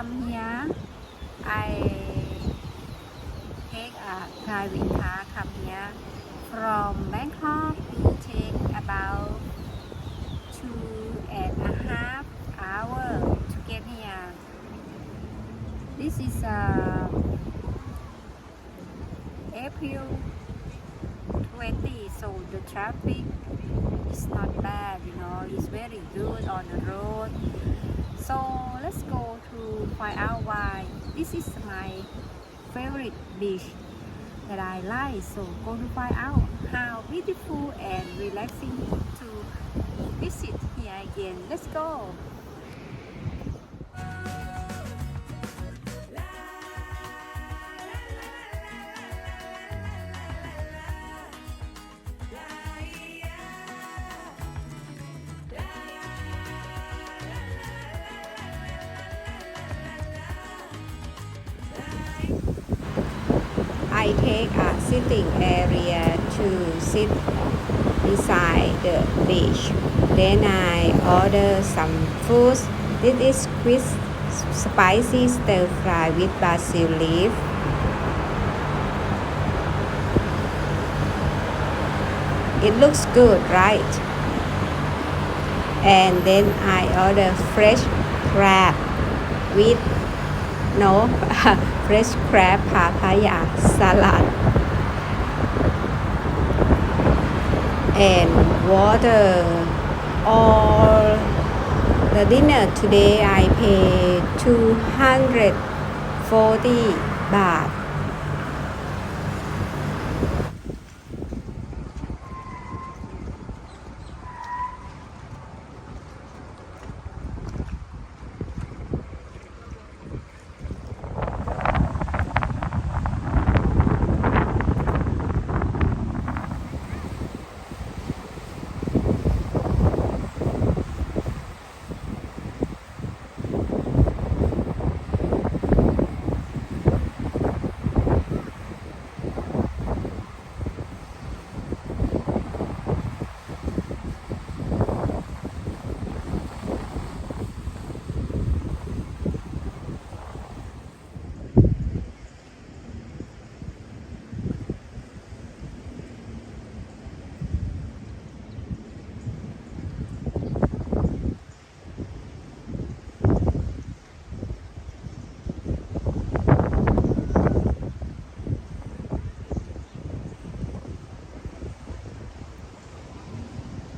here I take a private car come here. From Bangkok we take about two and a half hour to get here. This is uh, April 20 so the traffic is not bad you know it's very good on the road so let's go to find out why. This is my favorite beach that I like. So go to find out how beautiful and relaxing to visit here again. Let's go Take a sitting area to sit beside the beach. Then I order some food. This is squid spicy stir fry with basil leaf. It looks good, right? And then I order fresh crab with no fresh crab papaya salad. And water. All the dinner today I pay 240 baht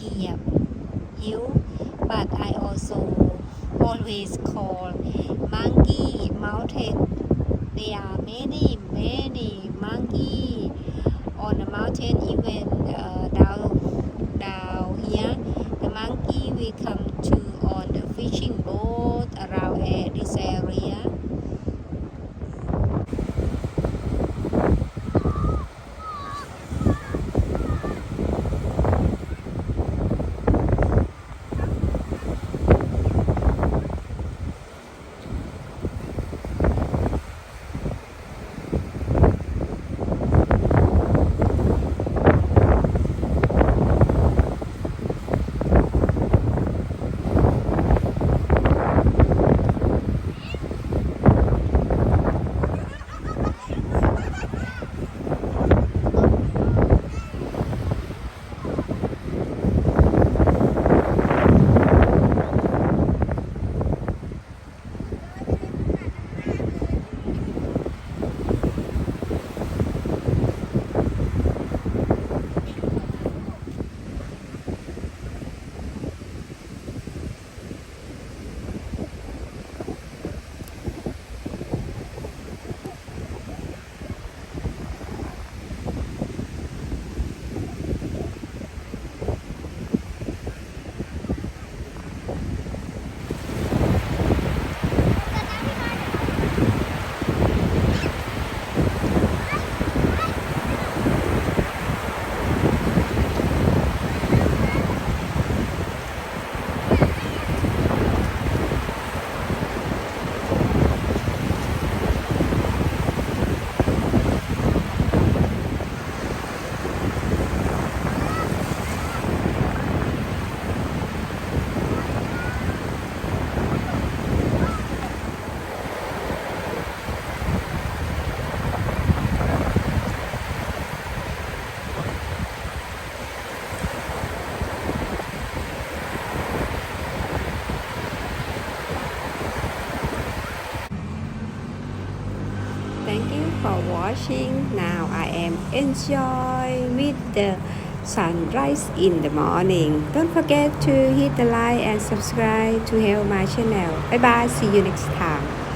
Kiev. You, but I also always call monkey mountain. There are many, many monkey on the mountain, even uh, down thank you for watching. Now I am enjoy with the sunrise in the morning. Don't forget to hit the like and subscribe to help my channel. Bye bye. See you next time